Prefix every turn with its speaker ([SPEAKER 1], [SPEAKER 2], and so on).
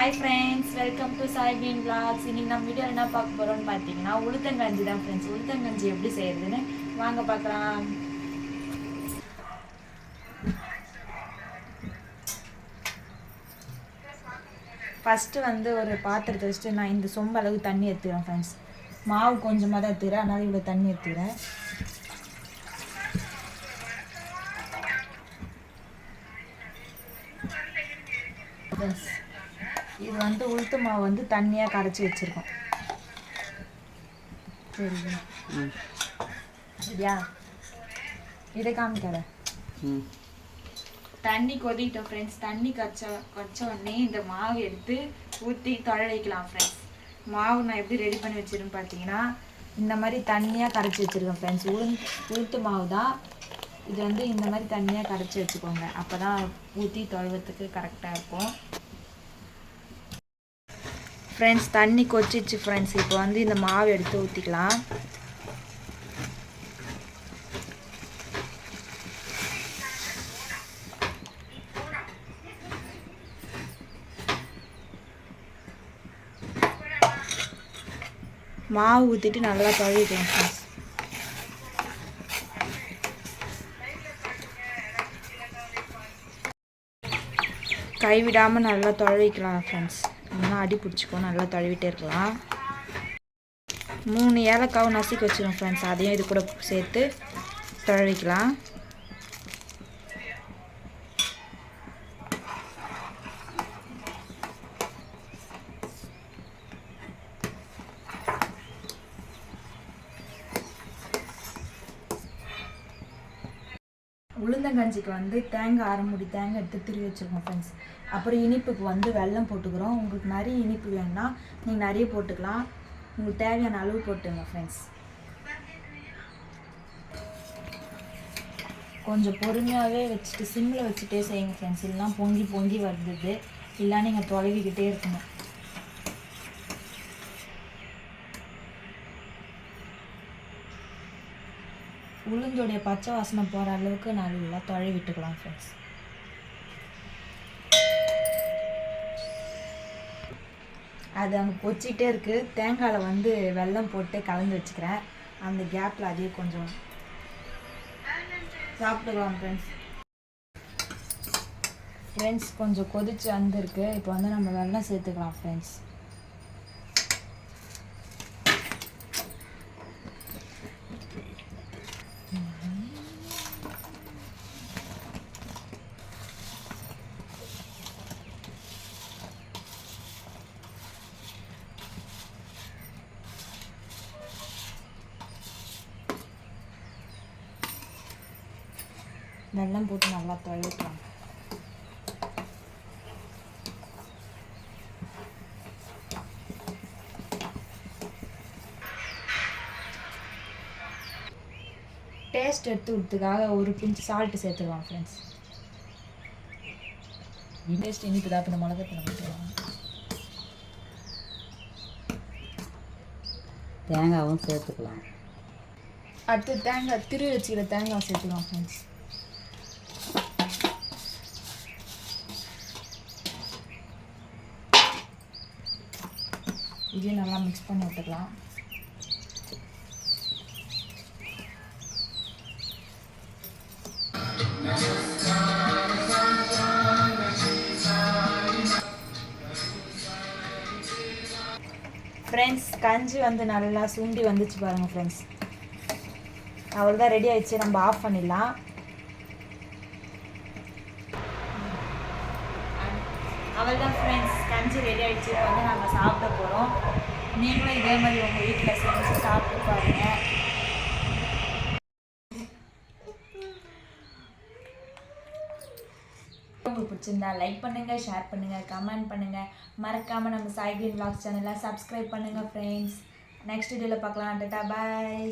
[SPEAKER 1] Hi friends welcome to Saibeen vlogs இன்னைக்கு நம்ம video என்ன பார்க்க போகிறோம்னு பார்த்தீங்கன்னா உளுத்தங்கஞ்சி தான் ஃப்ரெண்ட்ஸ் உளுத்தங்கஞ்சி எப்படி செய்யறதுன்னு வாங்க பார்க்கலாம். ஃபஸ்ட்டு வந்து ஒரு பாத்திரத்தை வச்சுட்டு நான் இந்த சொம்ப அளவுக்கு தண்ணி எடுத்துக்கிறேன் ஃப்ரெண்ட்ஸ் மாவு கொஞ்சமாக தான் எடுத்துக்கிறேன் அதனால் இவ்வளோ தண்ணி எடுத்துக்கிறேன். Yes. இது வந்து உளுத்து மாவு வந்து தண்ணியாக கரைச்சி வச்சுருக்கோம். சரிங்க சரியா? இதை காமிக்காத. தண்ணி கொதிக்கிட்டோம் ஃப்ரெண்ட்ஸ் தண்ணி கச்ச கச்ச உடனே இந்த மாவு எடுத்து ஊற்றி தொழ வைக்கலாம் ஃப்ரெண்ட்ஸ் மாவு நான் எப்படி ரெடி பண்ணி வச்சிருக்கேன்னு பார்த்தீங்கன்னா இந்த மாதிரி தண்ணியாக கரைச்சி வச்சுருக்கேன் ஃப்ரெண்ட்ஸ் உளுந்து உளுத்து மாவு தான். இது வந்து இந்த மாதிரி தண்ணியாக கரைச்சி வச்சுக்கோங்க. அப்போ தான் ஊற்றி தொழுவத்துக்கு கரெக்டாக இருக்கும். ஃப்ரெண்ட்ஸ் தண்ணி கொச்சிச்சு ஃப்ரெண்ட்ஸ் இப்போ வந்து இந்த மாவு எடுத்து ஊற்றிக்கலாம் மாவு ஊற்றிட்டு நல்லா தொழிக்கலாம் ஃப்ரெண்ட்ஸ் கைவிடாமல் நல்லா தொழவிக்கலாம் ஃப்ரெண்ட்ஸ் இல்லைன்னா அடி பிடிச்சிக்கோ நல்லா தழுவிட்டே இருக்கலாம். மூணு ஏலக்காவும் நசுக்கி வச்சுருவோம் ஃப்ரெண்ட்ஸ் அதையும் இது கூட சேர்த்து தழுவிக்கலாம். உளுந்தங்கஞ்சிக்கு வந்து தேங்காய் அரை முடி தேங்காய் எடுத்து திருவி வச்சுருக்கோம் ஃப்ரெண்ட்ஸ் அப்புறம் இனிப்புக்கு வந்து வெல்லம் போட்டுக்கிறோம். உங்களுக்கு நிறைய இனிப்பு வேணும்னா நீங்கள் நிறைய போட்டுக்கலாம். உங்களுக்கு தேவையான அளவு போட்டுங்க ஃப்ரெண்ட்ஸ் கொஞ்சம் பொறுமையாகவே வச்சுட்டு சிம்மில் வச்சுட்டே செய்யுங்க ஃப்ரெண்ட்ஸ் இல்லைனா பொங்கி பொங்கி வருது. இல்லை நீங்கள் தொலைவிக்கிட்டே இருக்கணும். உளுந்தோடைய பச்சை வாசனை போகிற அளவுக்கு நல்லா தொலை விட்டுக்கலாம் ஃப்ரெண்ட்ஸ் அது அங்கே பொச்சிட்டே இருக்குது தேங்காயில் வந்து வெல்லம் போட்டு கலந்து வச்சுக்கிறேன். அந்த கேப்பில் அதே கொஞ்சம் சாப்பிட்டுக்கலாம் ஃப்ரெண்ட்ஸ் ஃப்ரெண்ட்ஸ் கொஞ்சம் கொதிச்சு வந்திருக்கு. இப்போ வந்து நம்ம வெள்ளம் சேர்த்துக்கலாம் ஃப்ரெண்ட்ஸ் வெல்லம் போட்டு நல்லா தொலைக்கலாம் டேஸ்ட் எடுத்து விடுறதுக்காக ஒரு பிஞ்ச் சால்ட்டு சேர்த்துக்கலாம் ஃப்ரெண்ட்ஸ் டேஸ்ட் இனிப்பு தான் இப்போ மிளகா தூள் போட்டுக்கலாம்
[SPEAKER 2] தேங்காவும் சேர்த்துக்கலாம்.
[SPEAKER 1] அடுத்து தேங்காய் திரு வச்சுக்கிற தேங்காய் சேர்த்துக்கலாம் ஃப்ரெண்ட்ஸ் இதையும் நல்லா மிக்ஸ் பண்ணி விட்டுக்கலாம். ஃப்ரெண்ட்ஸ் கஞ்சி வந்து நல்லா சுண்டி வந்துச்சு பாருங்க ஃப்ரெண்ட்ஸ் அவ்வளோதான் ரெடி ஆயிடுச்சு நம்ம ஆஃப் பண்ணிடலாம். அவ்வளோதான் ஃப்ரெண்ட்ஸ் கஞ்சி ரெடி ஆயிடுச்சு. வந்து நம்ம நீங்களும் இதே மாதிரி உங்கள் வீட்டில் செஞ்சு சாப்பிட்டு பாருங்கள் உங்களுக்கு பிடிச்சிருந்தா லைக் பண்ணுங்கள் ஷேர் பண்ணுங்கள் கமெண்ட் பண்ணுங்கள் மறக்காமல் நம்ம சாய்கின் vlogs சேனலை சப்ஸ்கிரைப் பண்ணுங்கள் ஃப்ரெண்ட்ஸ் நெக்ஸ்ட் வீடியோவில் பார்க்கலாம். டாட்டா பாய்